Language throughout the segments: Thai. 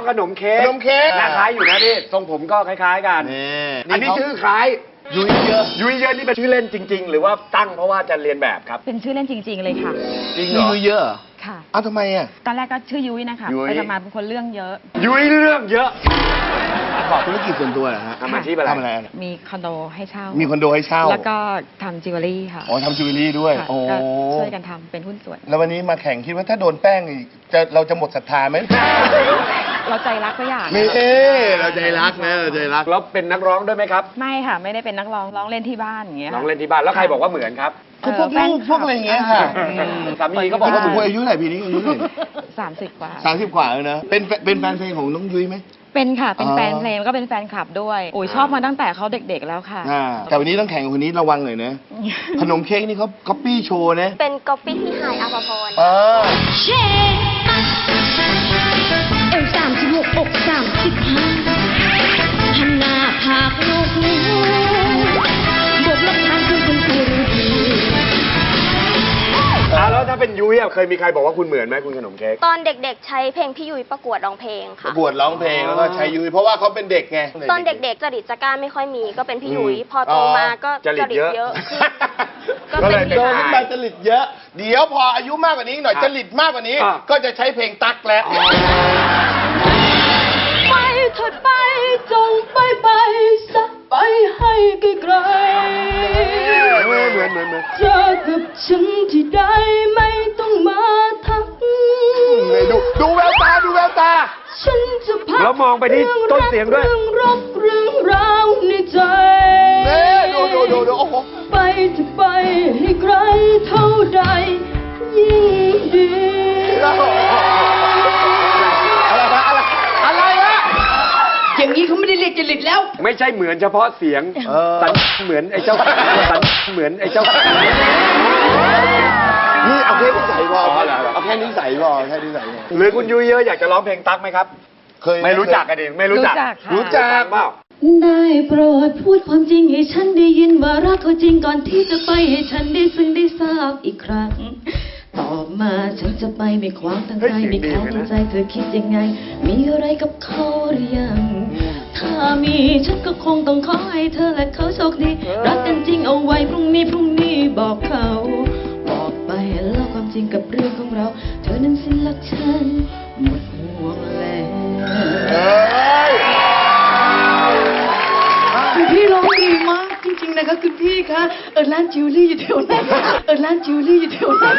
องขนมเค้กขนมเค้ก หน้าคล้ายอยู่นะพี่ทรงผมก็คล้าย ๆกัน นี่อันนี้ชื่อคล้ายยุ้ยเยอะยุ้ยเยอะนี่เป็นชื่อเล่นจริง ๆ หรือว่าตั้งเพราะว่าจะเรียนแบบครับ เป็นชื่อเล่นจริง ๆ เลยค่ะ จริงเหรนี่อ ยุ้ยเยอะเหรอค่ะ อ้าวทำไมอะ ตอนแรกก็ชื่อยุ้ยนะคะ ยุ้ย ไปมาเป็นคนเรื่องเยอะ ยุ้ยเรื่องเยอะบอกธุรกิจส่วนตัวเหรอฮะทำอาชีพอะไร ทำอะไรอะมีคอนโดให้เช่ามีคอนโดให้เช่าแล้วก็ทำจิวเวลรี่ค่ะอ๋อทำจิวเวลรี่ด้วย ค่ะโอ้ ก็ช่วยกันทำเป็นหุ้นส่วน แล้ววันนี้มาแข่งคิดว่าถ้าโดนแป้งอีกจะเราจะหมดศรัทธาไหม เราใจรักก็อยาก นี่เราใจรักนะเราใจรัก แล้วเป็นนักร้องด้วยไหมครับ ไม่ค่ะ ไม่ได้เป็นนักร้องร้องเล่นที่บ้านอย่างเงี้ยร้องเล่นที่บ้านแล้วใครบอกว่าเหมือนครับก็พวกลูกพวกอะไรอย่างเงี้ยค่ะสามีก็บบอกอกว่าว่าสมควรอายุเท่าไหร่ปีนี้อายุเท่าไหร่สามสิบกว่าสามสิบกว่าแล้วนะเป็นเป็นแฟนเพลงของน้องยุ้ยไหมเป็นค่ะ เป็นอ๋อแฟนเพลงแล้วก็เป็นแฟนคลับด้วยโอ้ยชอบมาตั้งแต่เขาเด็กๆแล้วค่ะอ่าแต่วันนี้ต้องแข่งกับคนนี้ระวังหน่อยนะ ขนมเค้กนี่เขาก๊อปปี้โชว์นะ เป็นก๊อปปี้ที่ไฮอาภพรเออเชเอ เป็นยุ้ยอะเคยมีใครบอกว่าคุณเหมือนไหมคุณขนมเค้กตอนเด็กๆ ใช้เพลงพี่ยุ้ยประกวดร้องเพลงปค่ะ ระกวดร้องเพลงแล้วก็ใช้ยุ้ยเพราะว่าเขาเป็นเด็กไง ตอนเด็กๆจริตจักร้าไม่ค่อยมีก็เป็นพี่ยุ้ยอืมพอโตมาก็จริตเยอะเยอะขึ้น ก็ก็เป็เลนยพี่โตชาขึ้นมาย จริตเยอะ เดี๋ยวพออายุมากกว่านี้หน่อยอะจริตมากกว่านี้ อะ ก็จะใช้เพลงตักแล้วไปเถิดไปจงไปไปสัก องไปที่ต้นเสียงด้วย เรื่องรักเรื่องราวในใจ เนี่ยดูดูดูดูโอ้โหไปจะไปให้ไกลเท่าใด ยิ่งดี อะไรวะอะไรอะไรวะอย่างนี้เขาไม่ได้เรียกจริตแล้ว ไม่ใช่เหมือนเฉพาะเสียงเออแต่เหมือนไอ้เจ้าแต่เหมือนไอ้เจ้า นี่เอาแค่นิสัยพออ๋อเหรอ เอาแค่นิสัยพอแค่นิสัยพอ หรือคุณยุ้ยเยอะอยากจะร้องเพลงตั๊กไหมครับ เคยไม่รู้จักกันเองไม่รู้จัก รู้จักค่ะรู้จักเปล่าได้โปรดพูดความจริงให้ฉันได้ยินว่ารักเขาจริงก่อนที่จะไปให้ฉันได้ซึ้งได้ทราบอีกครั้ง ตอบมาฉันจะไปไม่ขวางตั้งเฮ้ใจยเสียงไม่ดีค้างเหมือนตั้กันงนะใจเธอคิดยังไง มีอะไรกับเขาหรือยัง ถ้ามีฉันก็คงต้องขอให้เธอและเขาโชคดี รักกันจริงเอาไว้พรุ่งนี้พรุ่งนี้บอกเขา บอกไปเล่าความจริงกับเรื่องของเรา เธอนั้นสิ้นรักฉันหมด คะคุณพี่คะเออร้านจิวเวลรี่อยู่แถวนั้นเออร้านจิวเวลรี่อยู่แถวนั้น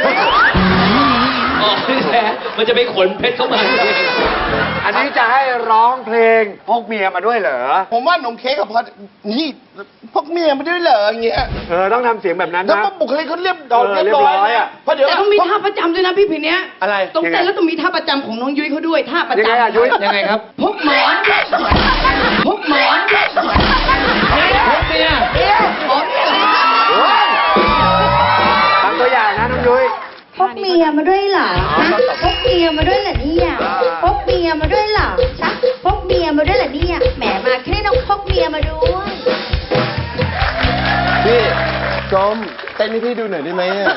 อ๋อแท้มันจะไปขนเพชรเข้ามา อันนี้จะให้ร้องเพลงพกเมียมาด้วยเหรอ ผมว่าหนมเค้กกับพอนี่พวกเมียมาด้วยเหรออย่างเงี้ยเออต้องทำเสียงแบบนั้นแล้วนะ ก็บุคลิกเขาเรียบดอกเออเรียบร้อยเรียบร้อยอะนะเพราะเดี๋ยว แต่ต้องมีท่าประจำด้วยนะพี่ผีเนี้ยอะไร ต้องเต้นแล้วต้องมีท่าประจำของน้องยุ้ยเขาด้วยท่าประยังไงจำอะยุ้ย ยังไงครับ พกหมอนพกหมอน มียมาด้วยเหรอฮะพกเมียมาด้วยเหรอเนี่ยพกเมียมาด้วยเหรอฮะพกเมียมาด้วยเหรอเนี่ยแหมมาแค่นี้ต้องพกเมียมาด้วยพี่ชมเต้นให้พี่ดูหน่อยได้ไหมอะ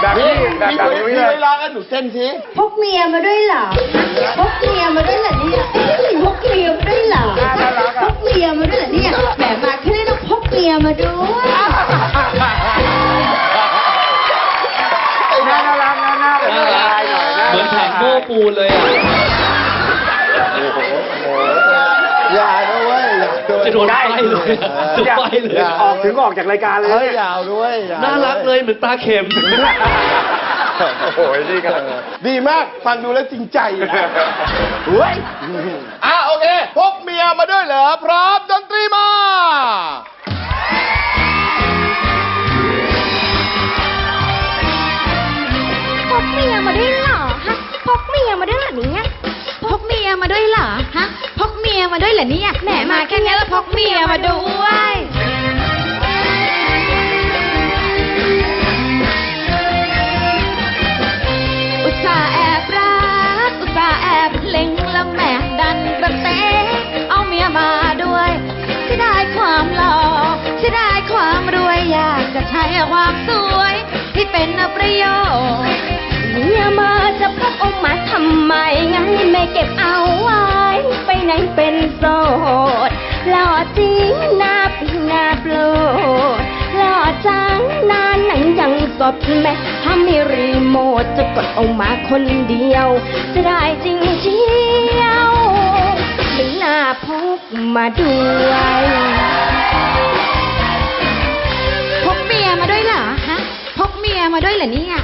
แบบนี้แบบพี่แบบยุ้ยุ้ยยเลยร้องกันหนูเต้นสิพกเมียมาด้วยเหรอฮะพกเมียมาด้วยเหรอเนี่ยพกเมียมาด้วยเหรอฮะพกเมียมาด้วยเหรอเนี่ยแหมมาแค่นี้ต้องพกเมียมาด้วย แผงโม้ปูนเลยอะอย่านะเว้ยอย่าด้วยจะโดนไฟเลยอะออจะไฟเลยอย่าออกถึงออกจากรายการเลยเฮ้ยเนี่ยอยาวด้วยอย่น่ารักเลยเหมือนปลาเค็ม โอ้โหนี่ก็ดีมากฟังดูแล้วจริงใจนะเฮ้ยอะโอเคพกเมียมาด้วยเหรอพร้อมดนตรีมา ฮะพกเมียมาด้วยเหรอเนี่ยแหมมาแค่นี้แล้วพกเมียมาด้วย อุตส่าห์แอบรักอุตส่าห์แอบเล็งแล้วแหม่ดันกระเตงเอาเมียมาด้วยเสียดายความหล่อเสียดายความรวยอยากจะใช้ความสวยที่เป็นประโยชน์เมียมาจะพกออกมาทำไมงั้นไม่เก็บเอา ยังสดแม่ถ้ามีรีโมทจะกดออกมาคนเดียวจะได้จริงเชียวไม่น่าพกมาด้วยพกเมียมาด้วยเหรอฮะพกเมียมาด้วยเหรอเนี่ย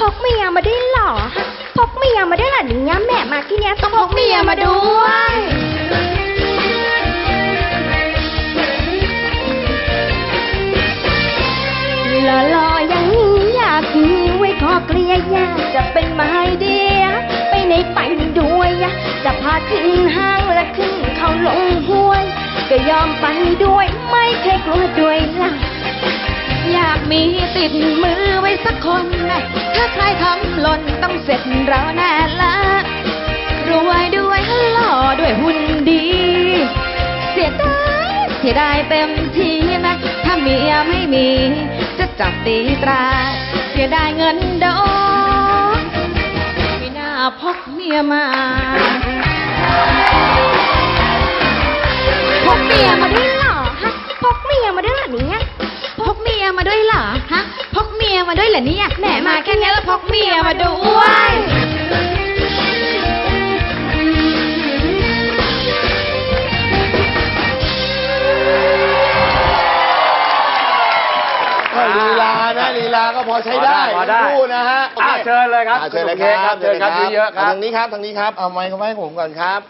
พกเมียมาด้วยเหรอฮะพกเมียมาด้วยเหรอเนี่ยแม่มาที่เนี้ยต้องพกเมียมาด้วย ขึ้นห้างและขึ้นเขาลงห้วย ก็ยอมไปด้วยไม่เคยกลัวด้วยล่ะ อยากมีติดมือไว้สักคนนะถ้าใครทำหล่นต้องเสร็จเราแน่ละรวยด้วยหล่อด้วยหุ่นดี เสียดายเสียดายเต็มทีนะ ถ้าเมียไม่มี จะจับตีตรา เสียดายเงินดอกไม่น่าพกเมียมา พกเมียมาด้วยเหรอฮะพกเมียมาด้วยเหรอเนี่ยพกเมียมาด้วยเหรอฮะพกเมียมาด้วยเหรอเนี่ยแหมมาแค่นี้แล้วพกเมียมาด้วย ใช้ได้พอได้ทั้งคู่นะฮะอะเชิญเลยครับอะเชิญเลยคุณครับเชิญครับเยอะๆครับ ทางนี้ครับทางนี้ครับเอาไมค์เข้ามาให้ผมก่อนครับ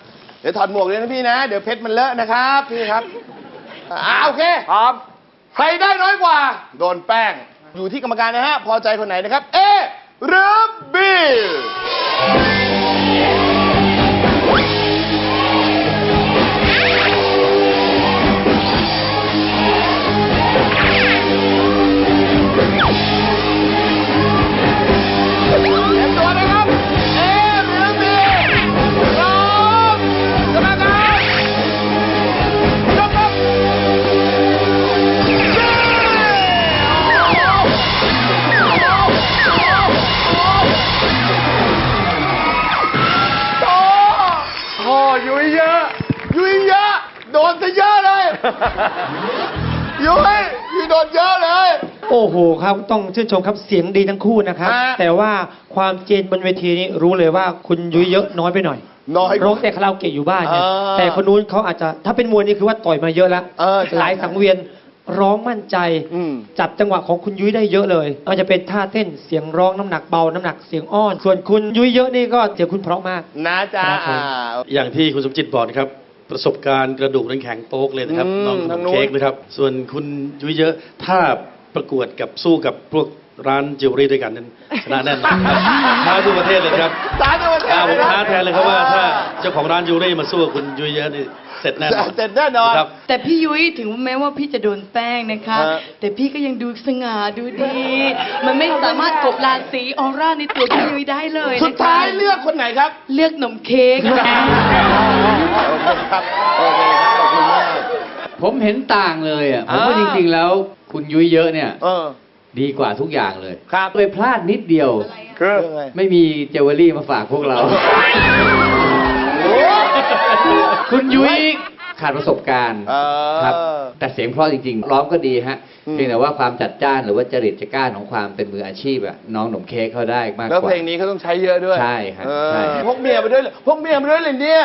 เดี๋ยวถอดหมวกเลยนะพี่นะ เดี๋ยวเพชรมันเลอะนะครับพี่ครับอ่าโอเค พร้อมใครได้น้อยกว่า โดนแป้ง อยู่ที่กรรมการนะฮะ พอใจคนไหนนะครับ เอหรือบี นเยอะเลย โอ้โหครับต้องชื่นชมครับเสียงดีทั้งคู่นะครับ ฮะ แต่ว่าความเจนบนเวทีนี้รู้เลยว่าคุณยุ้ยเยอะน้อยไปหน่อยน้อย ร้องแต่คาราโอเกะอยู่บ้านเนี่ยอ่าแต่คนนู้นเขาอาจจะถ้าเป็นมวยนี่คือว่าต่อยมาเยอะแล้วเออใช่ หลายสังเวียนร้องมั่นใจ อืม จับจังหวะของคุณยุ้ยได้เยอะเลยไม่ว่าจะเป็นท่าเต้นเสียงร้องน้ำหนักเบาน้ำหนักเสียงอ้อน ส่วนคุณยุ้ยเยอะนี่ก็เสียงคุณเพราะมาก นะจ๊ะครับผม อ่า อย่างที่คุณสมจิตบอกนะครับ ประสบการณ์กระดูกนั้นแข็งโป๊กเลยนะครับอืมน้องทางนู้นเค้กนะครับ ส่วนคุณยุ้ยเยอะถ้าประกวดกับสู้กับพวกร้านจิวเวลรี่ด้วยกันนั้นชนะแน่นอนครับท้าทั่วประเทศเลยนะครับสาธุประเทศอ่าผมเลยนะท้าแทนเลยครับว่าถ้าเจ้าของร้านจิวเวลรี่มาสู้กับคุณยุ้ยเยอะนี่เสร็จแน่นอนเสร็จแน่นอนครับ แต่พี่ยุ้ยถึงแม้ว่าพี่จะโดนแป้งนะคะฮะแต่พี่ก็ยังดูสง่าดูดี มันไม่สามารถกลบราศีออร่าในตัวพี่ยุ้ยได้เลยนะคะสุดท้ายเลือกคนไหนครับ เลือกนมเค้กโอเคครับโอเคครับขอบคุณมากผมเห็นต่างเลยอะผมว่าอ่าจริงๆแล้วคุณยุ้ยเยอะเนี่ย เออ ดีกว่าทุกอย่างเลยครับ เลยพลาดนิดเดียว คือเรื่องอะไรไม่มีเจวเวลรี่มาฝากพวกเรา คุณยุ้ย ขาดประสบการณ์เออ ครับ แต่เสียงเพราะจริงๆ ร้องก็ดีฮะอืม เพียงแต่ว่าความจัดจ้านหรือว่าจริตจักร้านของความเป็นมืออาชีพอะน้องหนุ่มเค้กเขาได้มากกแล้วว่าเพลงนี้เขาต้องใช้เยอะด้วยใช่ครับเออใช่ พกเมียมาด้วยเหรอพกเมียมาด้วยเลยเนี่ย